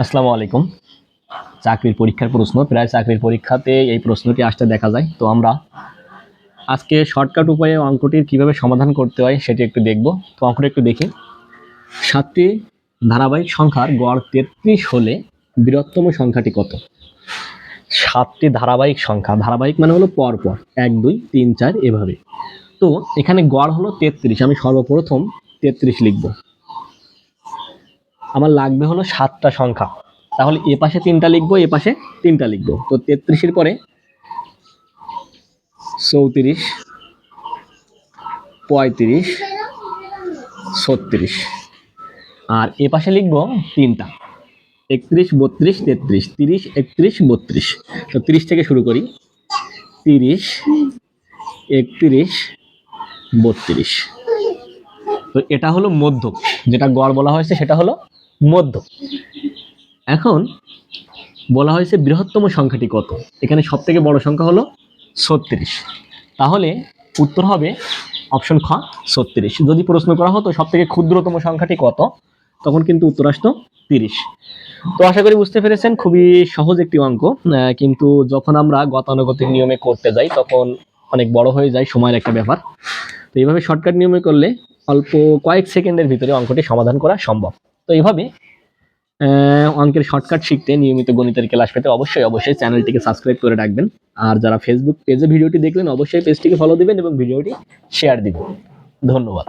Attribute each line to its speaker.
Speaker 1: আসসালামু আলাইকুম। চাকরির পরীক্ষার প্রশ্ন। প্রায় চাকরির পরীক্ষাতে এই প্রশ্নটি আসতে দেখা যায়। তো আমরা আজকে শর্টকাট উপায়ে অঙ্কটির কীভাবে সমাধান করতে হয় সেটি একটু দেখব। তো অঙ্কটা একটু দেখি। সাতটি ধারাবাহিক সংখ্যার গড় তেত্রিশ হলে বৃহত্তম সংখ্যাটি কত? সাতটি ধারাবাহিক সংখ্যা। ধারাবাহিক মানে হলো পরপর। এক, দুই, তিন, চার, এভাবে। তো এখানে গড় হলো তেত্রিশ। আমি সর্বপ্রথম তেত্রিশ লিখব। আমার লাগবে হলো সাতটা সংখ্যা। তাহলে এ পাশে তিনটা লিখব, এ পাশে তিনটা লিখব। তো তেত্রিশের পরে চৌত্রিশ, পঁয়ত্রিশ, ছত্রিশ। আর এ পাশে লিখব তিনটা। একত্রিশ, বত্রিশ, তেত্রিশ। তিরিশ, একত্রিশ, বত্রিশ। তো তিরিশ থেকে শুরু করি। তিরিশ, একত্রিশ, বত্রিশ। তো এটা হলো মধ্য যেটা গড় বলা হয়েছে সেটা হলো মধ্য। এখন বলা হয়েছে বৃহত্তম সংখ্যাটি কত? এখানে সব থেকে বড় সংখ্যা হলো ছত্রিশ। তাহলে উত্তর হবে অপশন খ, ছত্রিশ। যদি প্রশ্ন করা হতো সব থেকে ক্ষুদ্রতম সংখ্যাটি কত, তখন কিন্তু উত্তর আসতো তিরিশ। তো আশা করি বুঝতে পেরেছেন, খুবই সহজ একটি অঙ্ক। কিন্তু যখন আমরা গতানুগতিক নিয়মে করতে যাই, তখন অনেক বড় হয়ে যায় সময়ের একটা ব্যাপার। তো এইভাবে শর্টকাট নিয়মে করলে অল্প কয়েক সেকেন্ডের ভিতরে অঙ্কটি সমাধান করা সম্ভব। তো এইভাবে অঙ্কের শর্টকাট শিখতে নিয়মিত গণিতের ক্লাস পেতে অবশ্যই অবশ্যই চ্যানেলটিকে সাবস্ক্রাইব করে রাখবেন। আর যারা ফেসবুক পেজে ভিডিওটি দেখলেন, অবশ্যই পেজটিকে ফলো দিবেন এবং ভিডিওটি শেয়ার দিবেন। ধন্যবাদ।